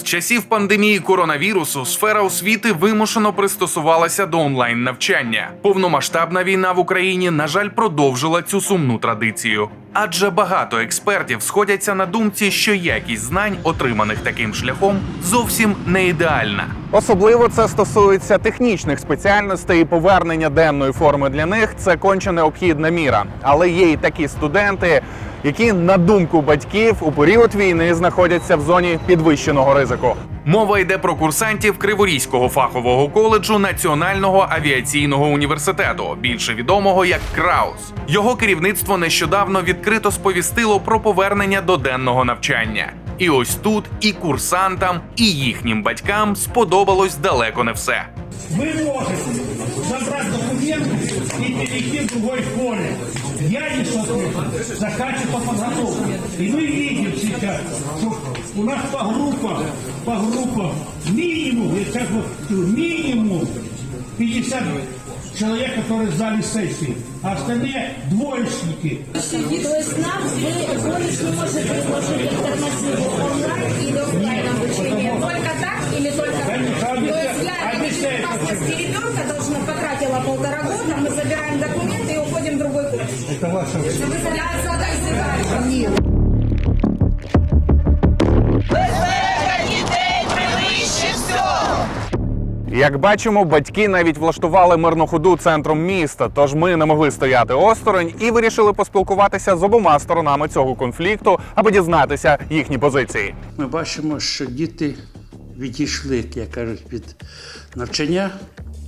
З часів пандемії коронавірусу сфера освіти вимушено пристосувалася до онлайн навчання. Повномасштабна війна в Україні, на жаль, продовжила цю сумну традицію. Адже багато експертів сходяться на думці, що якість знань, отриманих таким шляхом, зовсім не ідеальна. Особливо це стосується технічних спеціальностей і повернення денної форми для них це конче необхідна міра. Але є й такі студенти, які, на думку батьків, у період війни знаходяться в зоні підвищеного ризику. Мова йде про курсантів Криворізького фахового коледжу Національного авіаційного університету, більше відомого як Краус. Його керівництво нещодавно відкрито сповістило про повернення до денного навчання. І ось тут і курсантам, і їхнім батькам сподобалось далеко не все. Вы можете забрать документы и перейти в другой школе. Я не сотрудник, заканчиваю по подготовке. И мы видим сейчас, что у нас по группам, по группам минимум, я сейчас вот скажу, минимум 50 человек, которые сдали сессии, а остальные двоечники. То есть нам вы колледж не может предложить альтернативу онлайн или офлайн обучение? Только так или только так? Конечно, То есть я, обязательно. безопасности ребенка должна потратила Это ваше Вы. Як бачимо, батьки навіть влаштували мирну ходу центром міста. Тож ми не могли стояти осторонь і вирішили поспілкуватися з обома сторонами цього конфлікту, аби дізнатися їхні позиції. Ми бачимо, що діти відійшли, як кажуть, від навчання.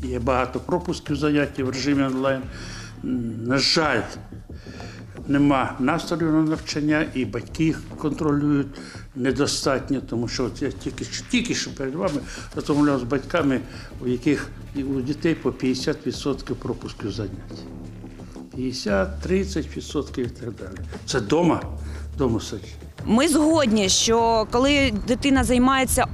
Є багато пропусків заняття в режимі онлайн. На жаль, нема настрою на навчання, і батьки їх контролюють недостатньо, тому що от я тільки, тільки що перед вами розмовляв з батьками, у яких у дітей по 50% пропусків занять. 50-30% і так далі. Це вдома, вдома сидять. Ми згодні, що коли дитина займається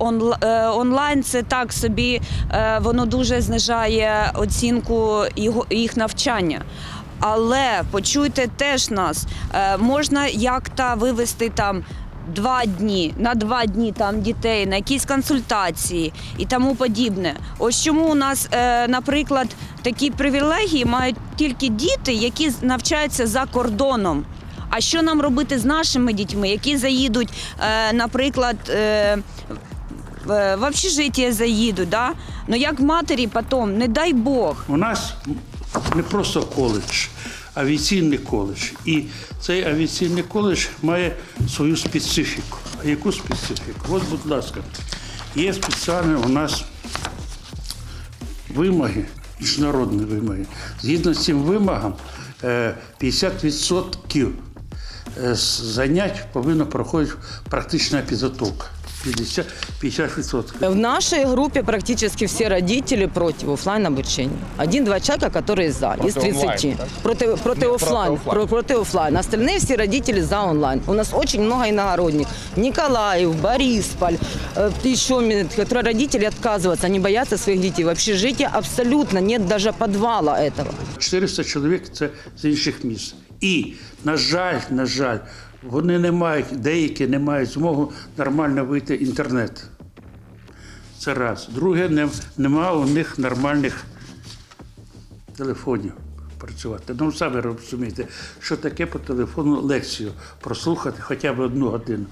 е, онлайн, це так собі е, воно дуже знижає оцінку їх навчання. Але почуйте теж нас, е, можна як-то вивести там. Два дні на два дні там дітей на якісь консультації і тому подібне. Ось чому у нас, е, наприклад, такі привілегії мають тільки діти, які навчаються за кордоном. А що нам робити з нашими дітьми, які заїдуть, е, наприклад, в общежиття заїдуть, да? ну як матері потім, не дай Бог. У нас не просто коледж, авіаційний коледж. І цей авіаційний коледж має свою специфіку. А яку специфіку? От, будь ласка, є спеціальні у нас вимоги, міжнародні вимоги. Згідно з цим вимогам, е, 50% е, занять повинна проходити практична підготовка. 50%. 50%. В нашей группе практически все родители против оффлайн обучения. Один-два человека, которые за, из 30. Против, против оффлайн. Про- Против оффлайн. Остальные все родители за онлайн. У нас очень много иногородних. Николаев, Борисполь, э, еще м- которые родители отказываются. Они боятся своих детей. В общежитии абсолютно нет даже подвала этого. 400 чоловік це з інших міст. І, на жаль, на жаль, вони не мають, деякі не мають змогу нормально вийти в інтернет. Це раз. Друге, нема у них нормальних телефонів працювати. Ну, самі розумієте, що таке по телефону лекцію прослухати хоча б одну годину,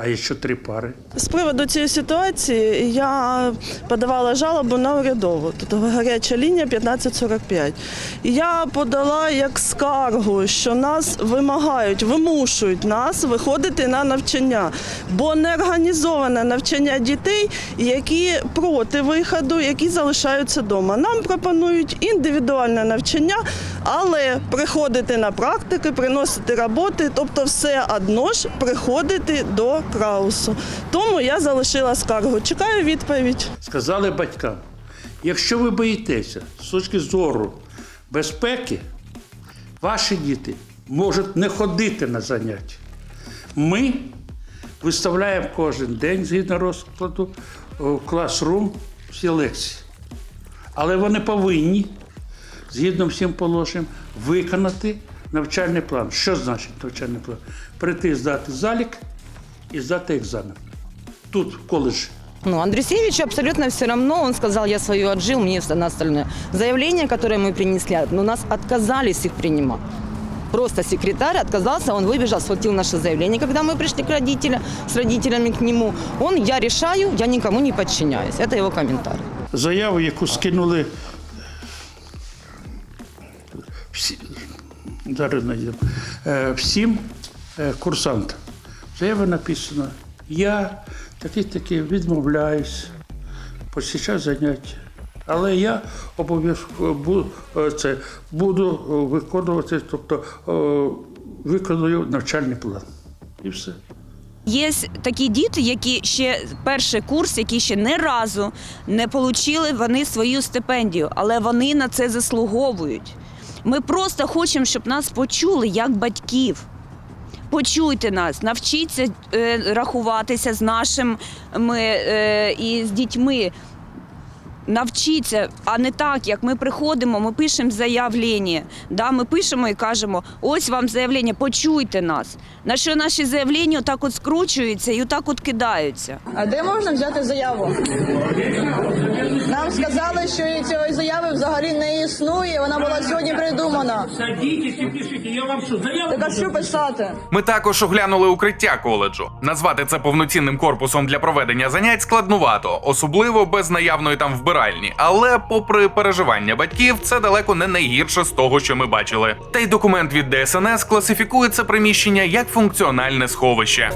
а якщо три пари. З приводу цієї ситуації я подавала жалобу на урядову. Тут гаряча лінія 1545. І я подала як скаргу, що нас вимагають, вимушують нас виходити на навчання, бо не організоване навчання дітей, які проти виходу, які залишаються вдома. Нам пропонують індивідуальне навчання, але приходити на практики, приносити роботи, тобто все одно ж приходити до краусу. Тому я залишила скаргу. Чекаю відповідь. сказали батькам: якщо ви боїтеся з точки зору безпеки, ваші діти можуть не ходити на заняття. Ми виставляємо кожен день згідно розкладу в класрум всі лекції. Але вони повинні, згідно всім положенням, виконати навчальний план. Що значить навчальний план? Прийти здати залік і здати екзамен. тут, в коледжі. Ну, Андрюсевичу абсолютно все равно. Он сказал, я свое отжил, мне все на остальное. Заявление, которое мы принесли, но нас отказались их принимать. Просто секретарь отказался, он выбежал, схватил наше заявление, когда мы пришли к родителям, с родителями к нему. Он, я решаю, я никому не подчиняюсь. Это его комментарий. Заяву, яку скинули зараз знайдемо, всім е, курсантам. Заява написано, я такий такий відмовляюсь, посічаю заняття. Але я обов'язково е, це, буду виконувати, тобто е, виконую навчальний план. І все. Є такі діти, які ще перший курс, які ще не разу не отримали вони свою стипендію, але вони на це заслуговують. Ми просто хочемо, щоб нас почули як батьків. Почуйте нас, навчіться е, рахуватися з нашими е, і з дітьми. Навчіться, а не так, як ми приходимо, ми пишемо заявлення. Да, ми пишемо і кажемо: ось вам заявлення, почуйте нас. На що наші заявлення отак от скручуються і отак от кидаються. А де можна взяти заяву? Нам сказали, що цієї заяви взагалі не існує. Вона була сьогодні придумана. Садитесь и пишите, я вам что, заяву Так а що писати? Ми також оглянули укриття коледжу. Назвати це повноцінним корпусом для проведення занять складнувато, особливо без наявної там вбиральні. Але, попри переживання батьків, це далеко не найгірше з того, що ми бачили. Та й документ від ДСНС класифікує це приміщення як функціональне сховище.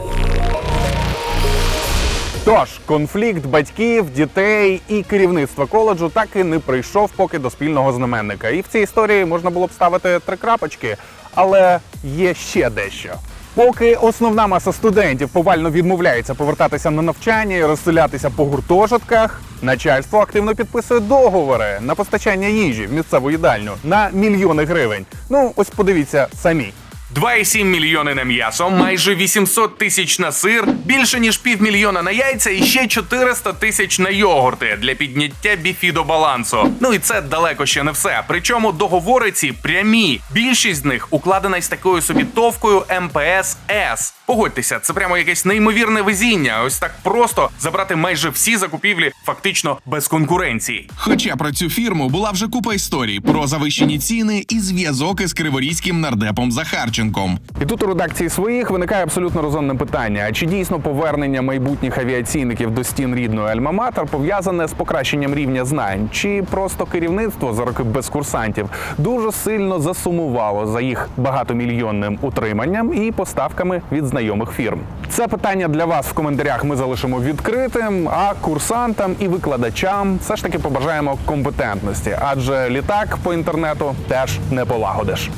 Тож конфлікт батьків, дітей і керівництва коледжу так і не прийшов поки до спільного знаменника. І в цій історії можна було б ставити три крапочки, але є ще дещо. Поки основна маса студентів повально відмовляється повертатися на навчання і розселятися по гуртожитках, начальство активно підписує договори на постачання їжі в місцеву їдальню на мільйони гривень. Ну ось подивіться самі. 2,7 мільйони на м'ясо, майже 800 тисяч на сир, більше ніж півмільйона на яйця і ще 400 тисяч на йогурти для підняття біфідобалансу. Ну і це далеко ще не все. Причому договори ці прямі. Більшість з них укладена із такою собі товкою МПС С. Погодьтеся, це прямо якесь неймовірне везіння. Ось так просто забрати майже всі закупівлі фактично без конкуренції. Хоча про цю фірму була вже купа історій про завищені ціни і зв'язок із криворізьким нардепом Захарченком. І тут у редакції своїх виникає абсолютно розумне питання: а чи дійсно повернення майбутніх авіаційників до стін рідної Альма-Матер пов'язане з покращенням рівня знань? Чи просто керівництво за роки без курсантів дуже сильно засумувало за їх багатомільйонним утриманням і поставками від знайомих фірм? Це питання для вас в коментарях ми залишимо відкритим. А курсантам і викладачам все ж таки побажаємо компетентності, адже літак по інтернету теж не полагодиш.